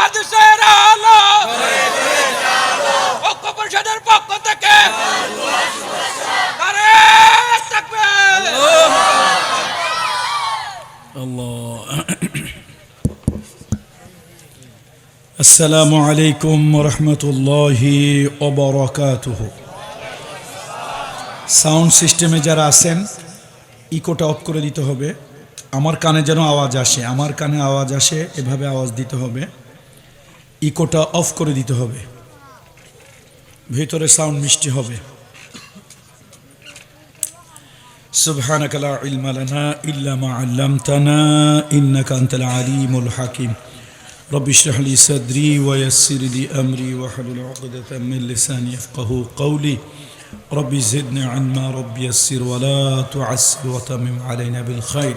হাদিসের আলো ঐক্য পরিষদের পক্ষ থেকে নারে তাকবীর الله السلام عليكم ورحمة الله وبركاته সাউন্ড সিস্টেমে যারা আছেন ইকোটা অফ করে দিতে হবে আমার কানে যেন আওয়াজ আসে আমার কানে আওয়াজ আসে এভাবে আওয়াজ দিতে হবে ইকোটা অফ করে দিতে হবে ভেতরে সাউন্ড মিষ্টি হবে سبحانك لا علم لنا إلا ما علمتنا إنك أنت العليم الحكيم رب اشرح لي صدري ويسر لي أمري واحلل عقدة من لساني يفقه قولي رب زدنا علما رب يسر ولا تعسر وتمم علينا بالخير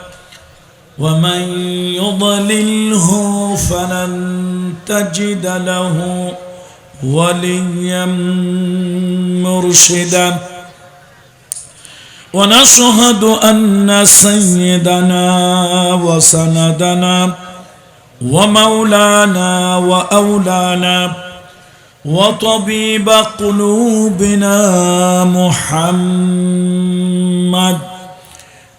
ومن يضلله فلن تجد له وليا مرشدا. ونشهد أن سيدنا وسندنا ومولانا وأولانا وطبيب قلوبنا محمد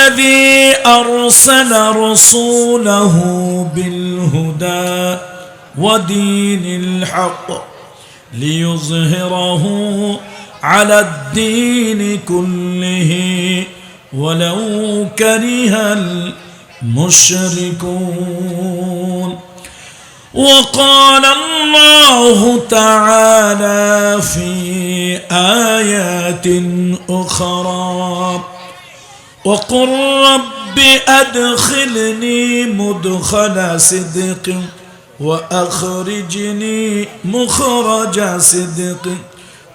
الذي أرسل رسوله بالهدى ودين الحق ليظهره على الدين كله ولو كره المشركون. وقال الله تعالى في آيات أخرى وقل رب أدخلني مدخل صدق وأخرجني مخرج صدق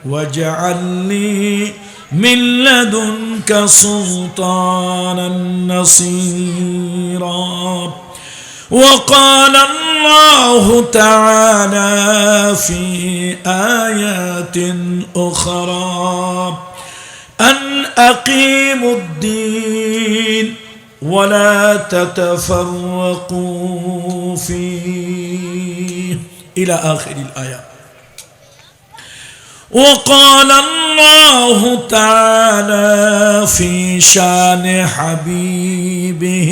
واجعل لي من لدنك سلطانا نصيرا. وقال الله تعالى في آيات أخرى أن أقيموا الدين ولا تتفرقوا فيه. إلى آخر الآية. وقال الله تعالى في شان حبيبه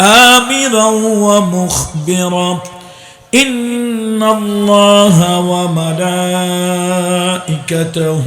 آمرا ومخبرا إن الله وملائكته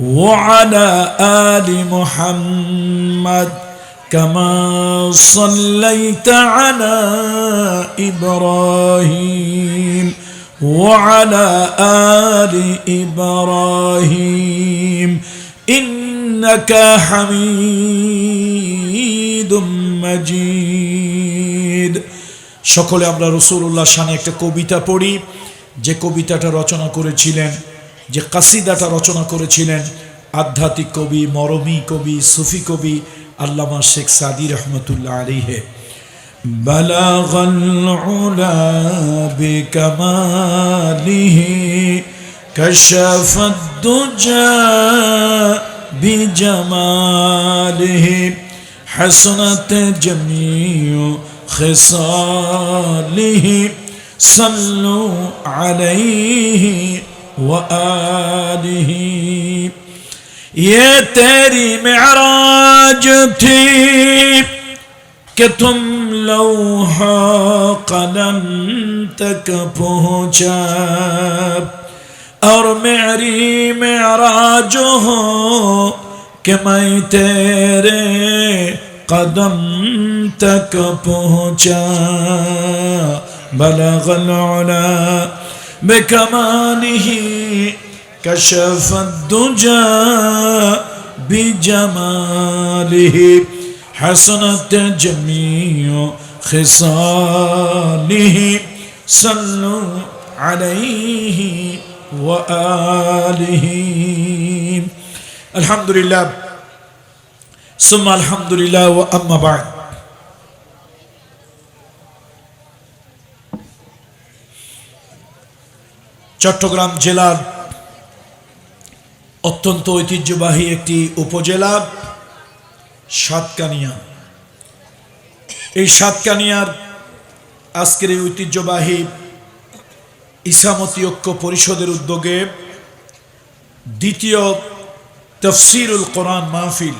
وعلى آل محمد كما صليت على إبراهيم وعلى آل إبراهيم إنك حميد مجيد সকলে আমরা রসুল্লাহ শানে একটা কবিতা পড়ি যে কবিতাটা রচনা করেছিলেন যে কাসিদাটা রচনা করেছিলেন আধ্যাত্মিক কবি মরমী কবি সুফি কবি আল্লামা শেখ সাদি রহমতুল্লাহ আলিহে بلغ العلا بكماله كشف الدجى بجماله حسنت جميع خصاله صلوا عليه وآله ये तेरी معراج थी कि तुम लौहा कलम तक पहुंचा और मेरी मेराज हो कि मैं तेरे कदम तक पहुंचा बलग العلا بكماله كشف الدجى بجماله. حسنت جميع خصاله. صلوا عليه وآله. الحمد لله. ثم الحمد لله وأما بعد. চট্টগ্রাম জেলার অত্যন্ত ঐতিহ্যবাহী একটি উপজেলা, সাতকানিয়া। এই সাতকানিয়ার আজকের এই ঐতিহ্যবাহী ইসামতি ঐক্য পরিষদের উদ্যোগে দ্বিতীয় তফসিরুল কোরআন মাহফিল।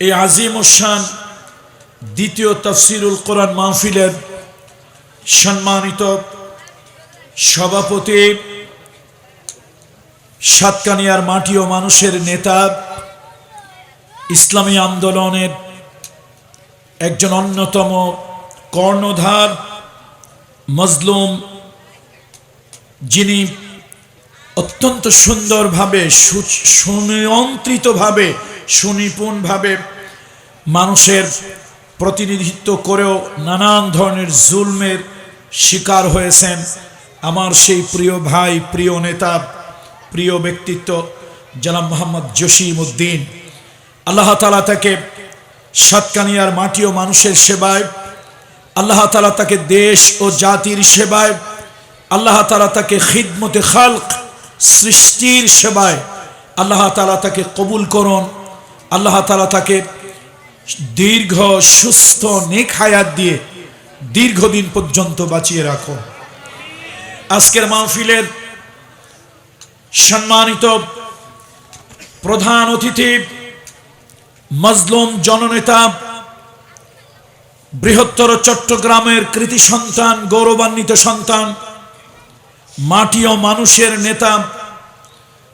এই আজিম শান দ্বিতীয় তফসিরুল কোরআন মাহফিলের সম্মানিত সভাপতি, সাতকানিয়ার মাটি ও মানুষের নেতা, ইসলামী আন্দোলনের একজন অন্যতম কর্ণধার, মজলুম, যিনি অত্যন্ত সুন্দরভাবে সুনিয়ন্ত্রিতভাবে, সুনিপুণভাবে মানুষের প্রতিনিধিত্ব করেও নানান ধরনের জুলমের শিকার হয়েছেন। আমার সেই প্রিয় ভাই, প্রিয় নেতা, প্রিয় ব্যক্তিত্ব, জনাব মোহাম্মদ জসিম উদ্দিন আল্লাহ তালা তাকে সাতকানিয়ার মাটি ও মানুষের সেবায়, আল্লাহ তালা তাকে দেশ ও জাতির সেবায়, আল্লাহ তালা তাকে খিদমতে খালক সৃষ্টির সেবায়, আল্লাহ তালা তাকে কবুল করুন, আল্লাহ তালা তাকে দীর্ঘ সুস্থ নেক হায়াত দিয়ে দীর্ঘদিন পর্যন্ত বাঁচিয়ে রাখুন। আজকের মাহফিলের সম্মানিত প্রধান অতিথি, মজলুম জননেতা, বৃহত্তর চট্টগ্রামের কৃতি সন্তান, গৌরবান্বিত সন্তান, মাটি ও মানুষের নেতা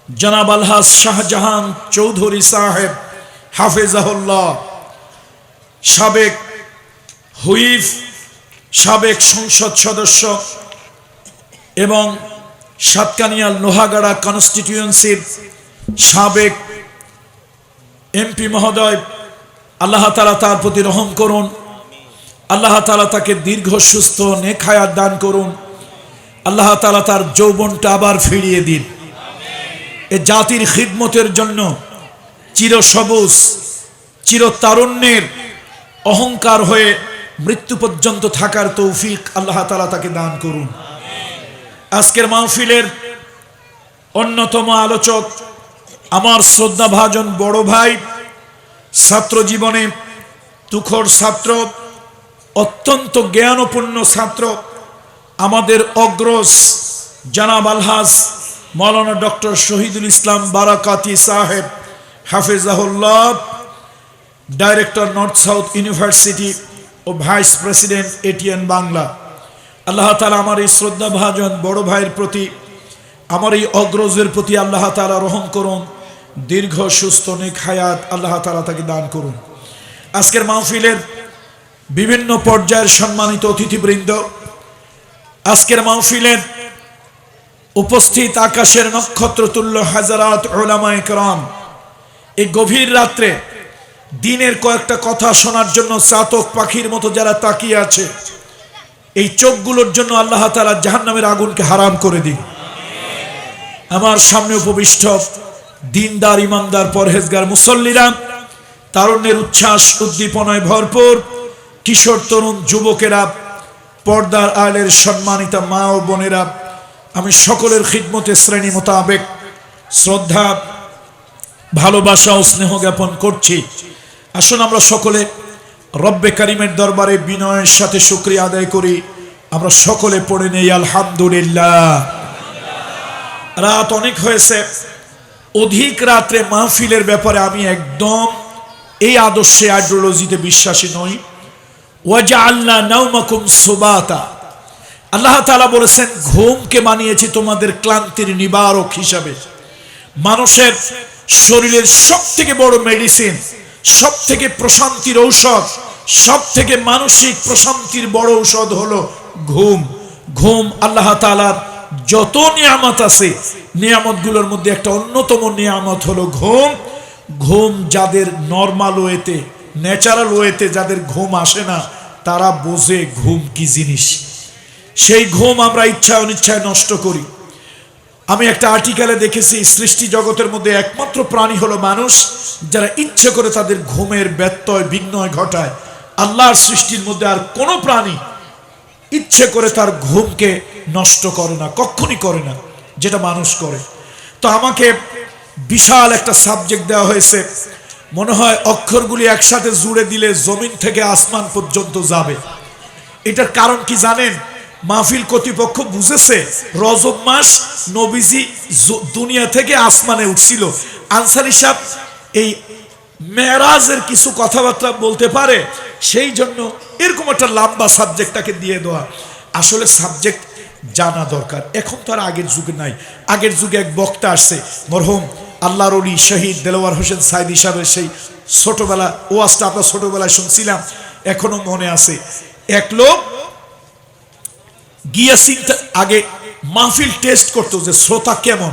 জনাব আলহাজ শাহজাহান চৌধুরী সাহেব, হাফেজাহুল্লাহ, সাবেক হুইফ, সাবেক সংসদ সদস্য এবং সাতকানিয়াল লোহাগাড়া কনস্টিটিউয়েন্সির সাবেক এমপি মহোদয়, আল্লাহ তালা তার প্রতি রহম করুন। আল্লাহ তালা তাকে দীর্ঘ সুস্থ নেখায়াত দান করুন। আল্লাহ তালা তার যৌবনটা আবার ফিরিয়ে দিন। এ জাতির খিদমতের জন্য চির সবুজ চির তারুণ্যের অহংকার হয়ে মৃত্যু পর্যন্ত থাকার তৌফিক আল্লাহ তালা তাকে দান করুন। আজকের মাহফিলের অন্যতম আলোচক আমার শ্রদ্ধাভাজন বড় ভাই, ছাত্র জীবনে তুখর ছাত্র, অত্যন্ত জ্ঞানপূর্ণ ছাত্র, আমাদের অগ্রস জানাব আলহাজ মৌলানা ডক্টর শহীদুল ইসলাম বারাকাতি সাহেব, হাফিজাহুল্লাহ, ডাইরেক্টর নর্থ সাউথ ইউনিভার্সিটি ও vice president ATN Bangla. Allah Tala আমার এই শ্রদ্ধা ভাজন বড় ভাইয়ের প্রতি, আমার এই অগ্রজের প্রতি আল্লাহ তালা রহম করুন, দীর্ঘ, সুস্থ, নিক হায়াত আল্লাহ তালা তাকে দান করুন। আজকের মাহফিলের বিভিন্ন পর্যায়ের সম্মানিত অতিথিবৃন্দ, আজকের মাহফিলের উপস্থিত আকাশের নক্ষত্রতুল্য হাজারাত ওলামায় করাম, এই গভীর রাত্রে দিনের কয়েকটা কথা শোনার জন্য চাতক পাখির মতো যারা তাকিয়ে আছে এই চোখগুলোর জন্য আল্লাহ তালা জাহান্নামের আগুনকে হারাম করে দিন। আমার সামনে উপবিষ্ট দিনদার, ইমানদার, পরহেজগার মুসল্লিরা, তারুণ্যের উচ্ছ্বাস, উদ্দীপনায় ভরপুর কিশোর, তরুণ যুবকেরা, পর্দার আলের সম্মানিতা মা ও বোনেরা, আমি সকলের খিদমতে শ্রেণি মোতাবেক শ্রদ্ধা, ভালোবাসা ও স্নেহ জ্ঞাপন করছি। আসুন আমরা সকলে রব্বে কারিমের দরবারে বিনয়ের সাথে শুক্রিয়া আদায় করি। আমরা সকলে পড়ে নেই, আলহামদুলিল্লাহ। রাত অনেক হয়েছে। অধিক রাত্রে মাহফিলের ব্যাপারে আমি একদম এই আদর্শে আইডিওলজিতে বিশ্বাসী নই। ওয়াজা আল্লাহ নাউমাকুম সুবাতা। আল্লাহ তাআলা বলেছেন, ঘুমকে বানিয়েছি তোমাদের ক্লান্তির নিবারক হিসাবে। মানুষের শরীরের সব থেকে বড় মেডিসিন সব থেকে প্রশান্তির ঔষধ সব থেকে মানসিক প্রশান্তির বড় ঔষধ হলো ঘুম। ঘুম আল্লাহ তাআলার যত নিয়ামত আছে, নিয়ামতগুলোর মধ্যে একটা অন্যতম নিয়ামত হলো ঘুম। ঘুম যাদের নর্মাল ওয়েতে ন্যাচারাল ওয়েতে যাদের ঘুম আসে না, তারা বোঝে ঘুম কি জিনিস। সেই ঘুম আমরা ইচ্ছা অনিচ্ছায় নষ্ট করি। আমি একটা আর্টিকেলে দেখেছি, সৃষ্টি জগতের মধ্যে একমাত্র প্রাণী হলো মানুষ, যারা ইচ্ছে করে তাদের ঘুমের ব্যত্যয় বিঘ্নয় ঘটায়। আল্লাহর সৃষ্টির মধ্যে আর কোনো প্রাণী ইচ্ছে করে তার ঘুমকে নষ্ট করে না কখনই করে না, যেটা মানুষ করে। তো আমাকে বিশাল একটা সাবজেক্ট দেওয়া হয়েছে, মনে হয় অক্ষরগুলি একসাথে জুড়ে দিলে জমিন থেকে আসমান পর্যন্ত যাবে। এটার কারণ কি জানেন? মাহফিল কর্তৃপক্ষ বুঝেছে, রজব মাস নবীজি দুনিয়া থেকে আসমানে উঠছিল। আনসারি সাহেব, এই মেরাজের কিছু কথাবার্তা বলতে পারে, সেই জন্য এরকম একটা লম্বা সাবজেক্টটাকে দিয়ে দেওয়া। আসলে সাবজেক্ট জানা দরকার। এখন তো আর আগের যুগে নাই। আগের যুগে এক বক্তা আসছে, মরহুম, আল্লাহর অলি শহীদ দেলোয়ার হোসেন সাইদি সাহেবের সেই ছোটবেলা ওয়াজটা আমরা ছোটবেলায় শুনছিলাম, এখনও মনে আছে। এক লোক গিয়া আগে মাহফিল টেস্ট করতো যে শ্রোতা কেমন?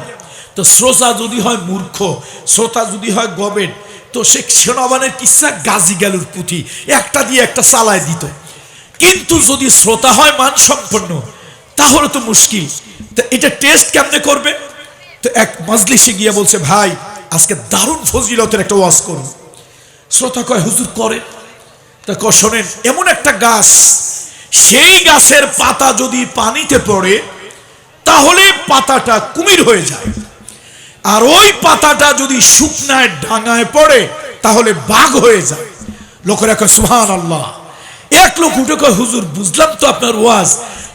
তো শ্রোতা যদি হয় মূর্খ, শ্রোতা যদি হয় গবেট, তো সে সেনাবানের কিসা গাজী গেলুর পুঁথি? একটা দিয়ে একটা চালায় দিত। কিন্তু যদি শ্রোতা হয় মানসম্পন্ন, তাহলে তো মুশকিল। তো এটা টেস্ট কেমনে করবে? তো এক মজলিসে গিয়ে বলছে, ভাই, আজকে দারুণ ফজিলতের একটা ওয়াজ করুন। শ্রোতা কয়, হুজুর করে তা ক এমন একটা গাছ সেই গাছের পাতা যদি পানিতে পড়ে, তাহলে পাতাটা কুমির হয়ে যায়। আর ওই পাতাটা যদি শুকনায় ডাঙায় পড়ে, তাহলে বাঘ হয়ে যায়। লোকেরা কয় সুহান আল্লাহ এক লোক উঠে কয়, হুজুর, বুঝলাম তো আপনার ওয়াজ,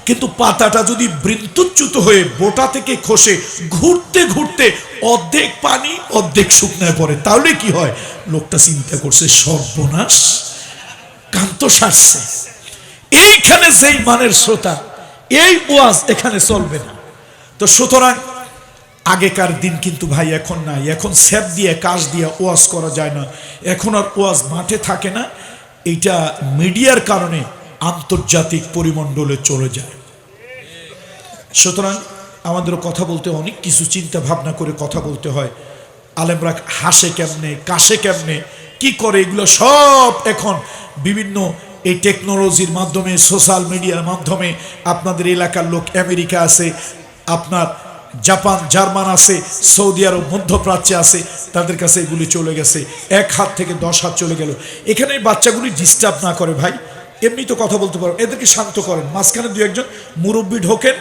কিন্তু পাতাটা যদি বৃন্তুচ্যুত হয়ে বোটা থেকে খসে, ঘুরতে ঘুরতে অর্ধেক পানি, অর্ধেক শুকনায় পড়ে, তাহলে কি হয়? লোকটা চিন্তা করছে, সর্বনাশ কান্ত সারছে। এইখানে যেই মানের শ্রোতা, এই ওয়াজ এখানে চলবে না। তো সুতরাং আগেকার দিন কিন্তু ভাই এখন নাই, এখন স্যাপ দিয়ে কাজ দিয়ে ওয়াজ করা যায় না। এখন আর ওয়াজ মাঠে থাকে না এটা মিডিয়ার কারণে আন্তর্জাতিক পরিমণ্ডলে চলে যায়। সুতরাং আমাদের কথা বলতে অনেক কিছু চিন্তা ভাবনা করে কথা বলতে হয়। আলেমরা হাসে কেমনে, কাশে কেমনে, কি করে, এগুলো সব এখন বিভিন্ন এই টেকনোলজির মাধ্যমে সোশ্যাল মিডিয়ার মাধ্যমে আপনাদের এলাকার লোক আমেরিকা আছে, আপনার জাপান, জার্মান আছে, সৌদি আরব, মধ্যপ্রাচ্যে আছে, তাদের কাছে এগুলি চলে গেছে। এক হাত থেকে দশ হাত চলে গেল। এখানে বাচ্চাগুলি ডিস্টার্ব না করে ভাই। এমনি তো কথা বলতে পারো। এদেরকে শান্ত করেন। মাঝখানে দু একজন মুরব্বী ঢোকেন,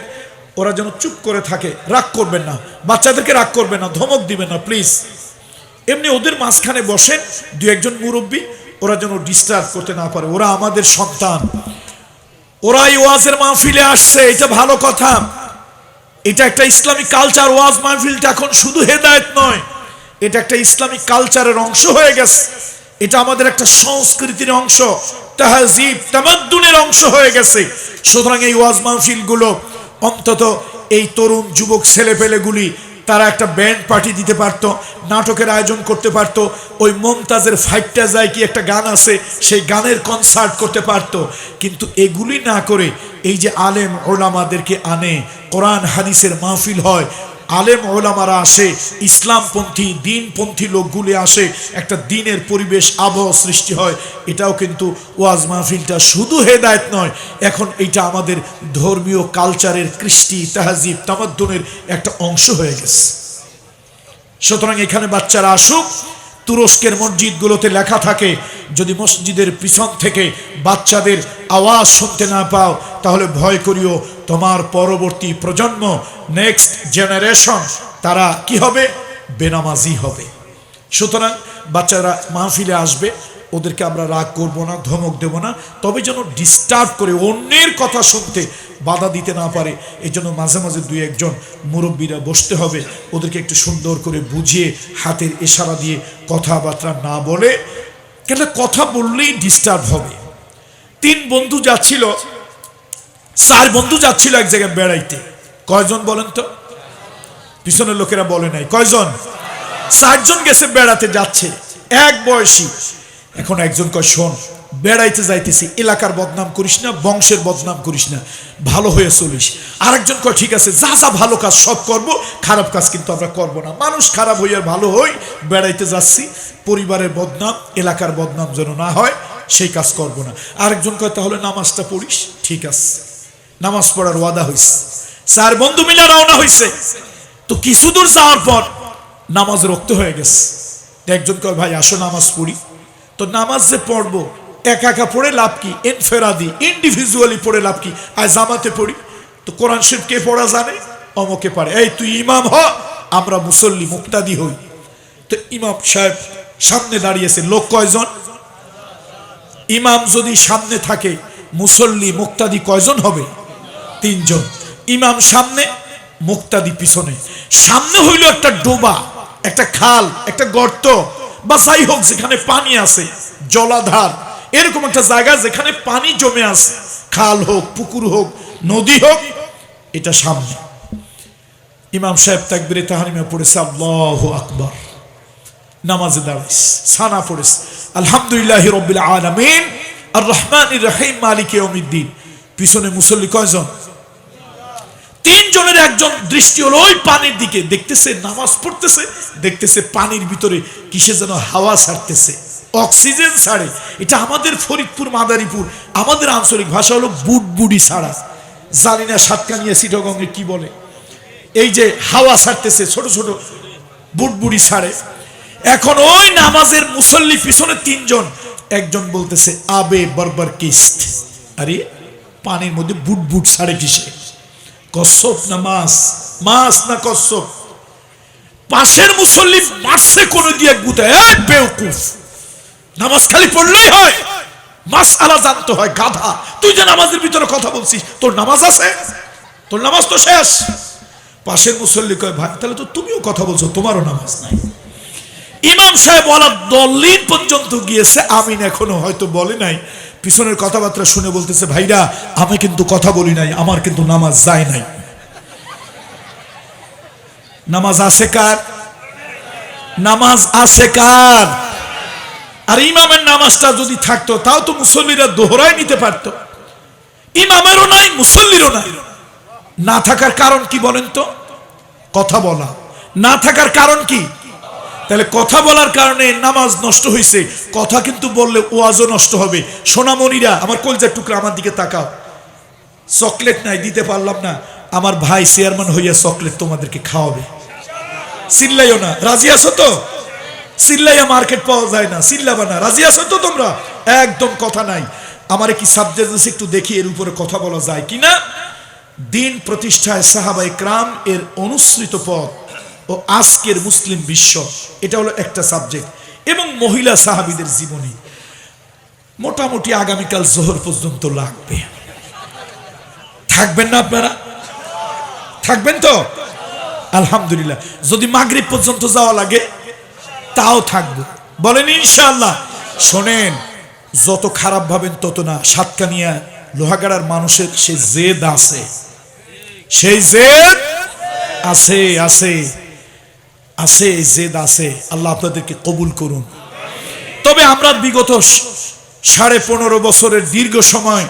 ওরা যেন চুপ করে থাকে। রাগ করবেন না। বাচ্চাদেরকে রাগ করবেন না। ধমক দিবেন না প্লিজ এমনি ওদের মাঝখানে বসেন দু একজন মুরব্বী। ওরা যেন ডিস্টার্ব করতে না পারে। ওরা আমাদের সন্তান। ওরাই ওয়াজের মাহফিলে আসছে, এটা ভালো কথা। এটা একটা ইসলামিক কালচার ওয়াজ মাহফিলটা এখন শুধু হেদায়েত নয়। এটা একটা ইসলামিক কালচারের অংশ হয়ে গেছে। এটা আমাদের একটা সংস্কৃতির অংশ, তাহাজিব, তামাদ্দুনের অংশ হয়ে গেছে। সুতরাং এই ওয়াজ মাহফিলগুলো অন্তত এই তরুণ, যুবক, ছেলেপেলেগুলি তারা একটা ব্যান্ড পার্টি দিতে পারত, নাটকের আয়োজন করতে পারত, ওই মমতাজের ফাইটটা যায় কি একটা গান আছে, সেই গানের কনসার্ট করতে পারত। কিন্তু এগুলি না করে এই যে আলেম ওলামাদেরকে আনে, কোরআন, হাদিসের মাহফিল হয় আলেম ওলামারা আসে, ইসলামপন্থী, দিনপন্থী লোকগুলি আসে, একটা দিনের পরিবেশ আবহ সৃষ্টি হয়। এটাও কিন্তু ওয়াজ মাহফিলটা শুধু হেদায়ত নয়, এখন এটা আমাদের ধর্মীয় কালচারের কৃষ্টি, তাহাজিব, তামাদ্দনের একটা অংশ হয়ে গেছে। সুতরাং এখানে বাচ্চারা আসুক, তুরস্কের মসজিদগুলোতে লেখা থাকে, যদি মসজিদের পিছন থেকে বাচ্চাদের আওয়াজ শুনতে না পাও, তাহলে ভয় করিও। তোমার পরবর্তী প্রজন্ম নেক্সট জেনারেশন তারা কি হবে? বেনামাজি হবে। সুতরাং বাচ্চারা মাহফিলে আসবে, ওদেরকে আমরা রাগ করব না, ধমক দেব না, তবে যেন ডিস্টার্ব করে অন্যের কথা শুনতে বাধা দিতে না পারে। এই জন্য মাঝে মাঝে দুই একজন মুরব্বীরা বসতে হবে, ওদেরকে একটু সুন্দর করে বুঝিয়ে, হাতের ইশারা দিয়ে কথাবার্তা না বলে, কেন কথা বললেই ডিস্টার্ব হবে। তিন বন্ধু যাচ্ছিল, চার বন্ধু যাচ্ছিল এক জায়গায় বেড়াইতে। কয়জন বলেন তো? পিছনের লোকেরা বলে নাই। কয়জন? চারজন গেছে বেড়াতে যাচ্ছে। এক বয়সী। এখন একজন কয়, শোন, বেড়াইতে যাইতেছি। এলাকার বদনাম করিস না, বংশের বদনাম করিস না। ভালো হয়ে চলিস। আরেকজন কয়, ঠিক আছে, যা যা ভালো কাজ সব করব। খারাপ কাজ কিন্তু আমরা করব না। মানুষ খারাপ হইয়া ভালো হই, বেড়াইতে যাচ্ছি। পরিবারের বদনাম, এলাকার বদনাম যেন না হয়। সেই কাজ করব না। আরেকজন কয়, তাহলে নামাজটা পড়িস? ঠিক আছে। নামাজ পড়ার ওয়াদা হয়েছে স্যার, বন্ধু মিলে রওনা হয়েছে তো কিছু দূর যাওয়ার পর নামাজ রক্ত হয়ে গেছে। একজন কয়, ভাই, আসো নামাজ পড়ি। তো নামাজ যে পড়ব, একা একা পড়ে লাভ কি? এনফেরাদি ইন্ডিভিজুয়ালি পড়ে লাভ কি? আর জামাতে পড়ি। তো কোরআন শরীফ কে পড়া জানে? অমকে পারে। এই, তুই ইমাম হ, আমরা মুসল্লি মুক্তাদি হই। তো ইমাম সাহেব সামনে দাঁড়িয়েছে, লোক কয়জন? ইমাম যদি সামনে থাকে, মুসল্লি, মুক্তাদি কয়জন হবে? তিনজন। ইমাম সামনে, মুক্তাদি পিছনে। সামনে হইল একটা ডোবা, একটা খাল, একটা গর্ত, বা যাই হোক, যেখানে পানি আছে, জলাধার, এরকম একটা জায়গা যেখানে পানি জমে আছে। খাল হোক, পুকুর হোক, নদী হোক, এটা সামনে। ইমাম সাহেব তাকবিরে তাহারিমা পড়েছে, আল্লাহ আকবর। নামাজে দাঁড়াইস সানা পড়েছে। আলহামদুলিল্লাহ রব্বিল আলামিন। আর রহমান রহিম, মালিক ইয়াউমিদ্দিন। পিছনে মুসল্লি কয়জন? তিনজনের একজন দৃষ্টি হলো ওই পানির দিকে, দেখতেছে নামাজ পড়তেছে, দেখতেছে পানির ভিতরে কিসে যেন হাওয়া ছাড়তেছে, অক্সিজেন ছাড়ে। এটা আমাদের ফরিদপুর, মাদারীপুর। আমাদের আঞ্চলিক ভাষা হলো বুটবুডি ছাড়া। জানি না সাতকানিয়া সিটগঙ্গে কি বলে। এই যে হাওয়া ছাড়তেছে, ছোট ছোট বুটবুড়ি ছাড়ে। এখন ওই নামাজের মুসল্লি পিছনে তিনজন। একজন বলতেছে, আবে বরবর কিস্ত। আরে, পানির মধ্যে বুট বুট ছাড়ে কিসে? কচ্ছপ না মাছ? মাছ না কচ্ছপ পাশের মুসল্লি মারছে কোন দিয়ে গুতা। এই বেউকুফ, নামাজ খালি পড়লেই হয়। মাস আলা জানতে হয়, গাধা। তুই যে নামাজের ভিতরে কথা বলছিস, তোর নামাজ আছে? তোর নামাজ তো শেষ। পাশের মুসল্লি কয়, ভাই, তাহলে তো তুমিও কথা বলছো, তোমারও নামাজ নাই। ইমাম সাহেব বলা দলিন পর্যন্ত গিয়েছে, আমিন এখনও হয়তো বলে নাই। পিছনের কথাবার্তা শুনে বলতেছে, ভাইরা, আমি কিন্তু কথা বলি নাই, আমার কিন্তু নামাজ যায় নাই। নামাজ আছে কার? নামাজ আছে কার? আর ইমামের নামাজটা যদি থাকতো, তাও তো মুসল্লিরা দোহরায় নিতে পারত। ইমামেরও নাই, মুসল্লিরও নাই। না থাকার কারণ কি বলেন তো? কথা বলা। না থাকার কারণ কি? তাহলে কথা বলার কারণে নামাজ নষ্ট হয়েছে কথা কিন্তু বললে ওয়াজও নষ্ট হবে। সোনামণিরা, আমার কলজার টুকরা আমার দিকে তাকাও। চকলেট নাই, দিতে পারলাম না। আমার ভাই চেয়ারম্যান হইয়া চকলেট তোমাদেরকে খাওয়াবে। চিল্লাইও না। রাজি আছো তো? চিল্লাইয়া মার্কেট পাওয়া যায় না। চিল্লাবা না। রাজি আছো তো তোমরা? একদম কথা নাই। আমার কি সাবজেক্ট আছে একটু দেখি, এর উপরে কথা বলা যায় কি না দিন প্রতিষ্ঠায় সাহাবাই ক্রাম এর অনুসৃত পথ। ও আজকের মুসলিম বিশ্ব, এটা হলো একটা সাবজেক্ট এবং মহিলা সাহাবিদের জীবনী। মোটামুটি আগামীকাল জোহর পর্যন্ত লাগবে। থাকবেন না আপনারা? থাকবেন তো? আলহামদুলিল্লাহ। যদি মাগরিব পর্যন্ত যাওয়া লাগে, তাও থাকব। বলেন ইনশাআল্লাহ। শোনেন, যত খারাপ ভাবেন তত না। সাতকানিয়া লোহাগাড়ার মানুষের সে জেদ আছে। সেই জেদ আছে আছে। আছে জেদ আছে। আল্লাহ আপনাদেরকে কবুল করুন। তবে আমরা বিগত সাড়ে পনেরো বছরের দীর্ঘ সময়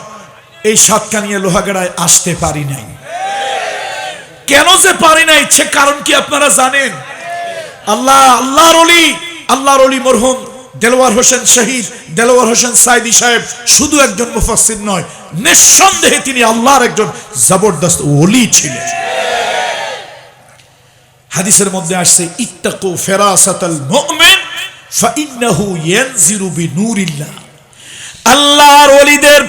এই সাতকানিয়া লোহাগাড়ায় আসতে পারি নাই। কেন যে পারি নাই সে কারণ কি আপনারা জানেন? আল্লাহ, আল্লাহর অলি আল্লাহর অলি মরহুম দেলোয়ার হোসেন শহীদ, দেলোয়ার হোসেন সাইদি সাহেব শুধু একজন মুফাসসির নয়, নিঃসন্দেহে তিনি আল্লাহর একজন জবরদস্ত ওলি ছিলেন। হাদিসের মধ্যে আসছে, ইত্তাকু ফেরাসাতাল মুমিন, ফাইন্নাহু ইয়ানজিরু বিনূরিল্লাহ। আল্লাহর ওলিদের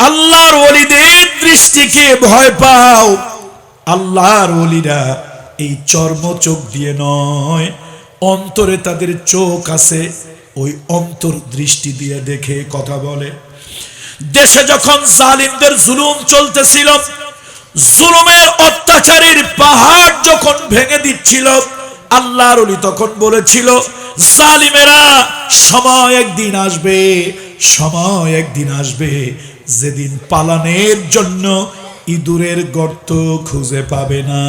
আল্লাহর ওলিদের দৃষ্টিকে ভয় পাও। আল্লাহর ওলিরা এই চর্ম চোখ দিয়ে নয়, অন্তরে তাদের চোখ আছে, ওই অন্তর দৃষ্টি দিয়ে দেখে কথা বলে। দেশে যখন জালিমদের জুলুম চলতেছিল জুলুমের অত্যাচারীর পাহাড় যখন ভেঙে দিচ্ছিল, আল্লাহর অলি তখন বলেছিল, জালিমেরা, সময় একদিন আসবে, সময় একদিন আসবে, যেদিন পালানের জন্য ইঁদুরের গর্ত খুঁজে পাবে না।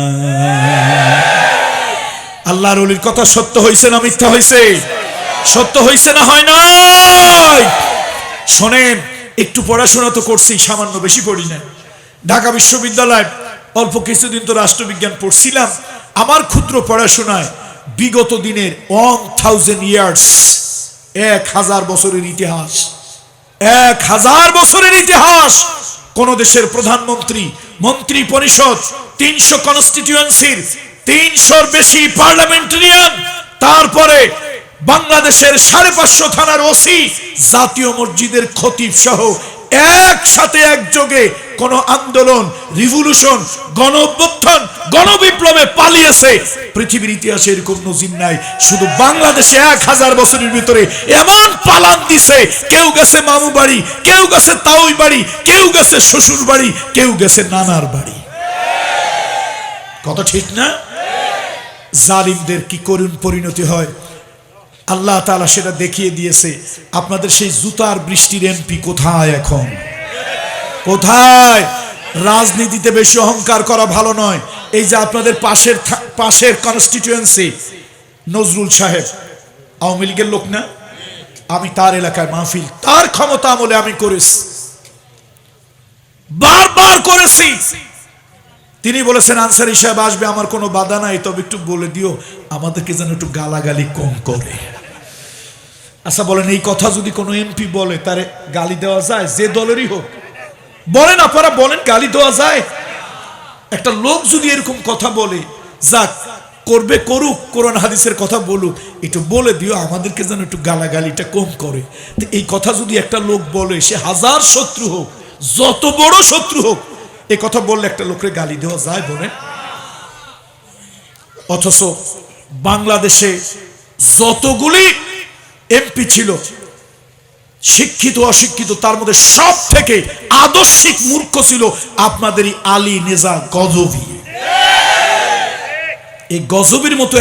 আল্লাহর অলির কথা সত্য হয়েছে না মিথ্যা হয়েছে সত্য হয়েছে না হয় নাই? শোনেন, একটু পড়াশোনা তো করছি, সামান্য বেশি পড়ি না ঢাকা বিশ্ববিদ্যালয়, অল্প কিছুদিন তো রাষ্ট্রবিজ্ঞান পড়ছিলাম। আমার ক্ষুদ্র পড়াশোনায় বিগত দিনের ওয়ান থাউজেন্ড ইয়ার্স এক হাজার বছরের ইতিহাস, এক হাজার বছরের ইতিহাস। কোন দেশের প্রধানমন্ত্রী, মন্ত্রী পরিষদ, তিনশো কনস্টিটিউয়েন্সির তিনশোর বেশি পার্লামেন্টারিয়ান তারপরে বাংলাদেশের সাড়ে পাঁচশো থানার ওসি, জাতীয় মসজিদের খতিব সহ একসাথে একযোগে কোন আন্দোলন রিভলিউশন গণ গণবিপ্লবে পালিয়েছে। পৃথিবীর ইতিহাসে এরকম নজির নাই। শুধু বাংলাদেশে এক হাজার বছরের ভিতরে এমন পালান দিছে, কেউ গেছে মামু বাড়ি, কেউ গেছে তাওই বাড়ি, কেউ গেছে শ্বশুর বাড়ি, কেউ গেছে নানার বাড়ি। কথা ঠিক না? জালিমদের কি করুণ পরিণতি হয়? আল্লাহ তাআলা সেটা দেখিয়ে দিয়েছে। আপনাদের সেই জুতার বৃষ্টির এমপি কোথায় এখন? কোথায়? রাজনীতিতে বেশি অহংকার করা ভালো নয়। এই যে আপনাদের পাশের পাশের কনস্টিটিউয়েন্সি নজরুল সাহেব, আওয়ামী লীগের লোক না? আমি তার এলাকায় মাহফিল, তার ক্ষমতা আমলে আমি করেছি। বারবার করেছি। তিনি বলেছেন, আনসারি সাহেব, আসবে, আমার কোনো বাধা নাই। তবে একটু বলে দিও, আমাদেরকে যেন একটু গালাগালি কম করে। আচ্ছা বলেন, এই কথা যদি কোনো এমপি বলে, তারে গালি দেওয়া যায়? যে দলেরই হোক। বলেন, আপনারা বলেন, গালি দেওয়া যায়? একটা লোক যদি এরকম কথা বলে, যাক, করবে করুক, কোরআন হাদিসের কথা বলুক, একটু বলে দিও, আমাদেরকে যেন একটু গালাগালিটা কম করে। তো এই কথা যদি একটা লোক বলে, সে হাজার শত্রু হোক, যত বড় শত্রু হোক এই কথা বললে একটা লোকের গালি দেওয়া যায় বলেন? অথচ বাংলাদেশে যতগুলি এমপি ছিল, শিক্ষিত, অশিক্ষিত, তার মধ্যে সব থেকে আদর্শিক মূর্খ ছিল আপনাদেরই আলী নেজা গজবি। এই গজবির মতো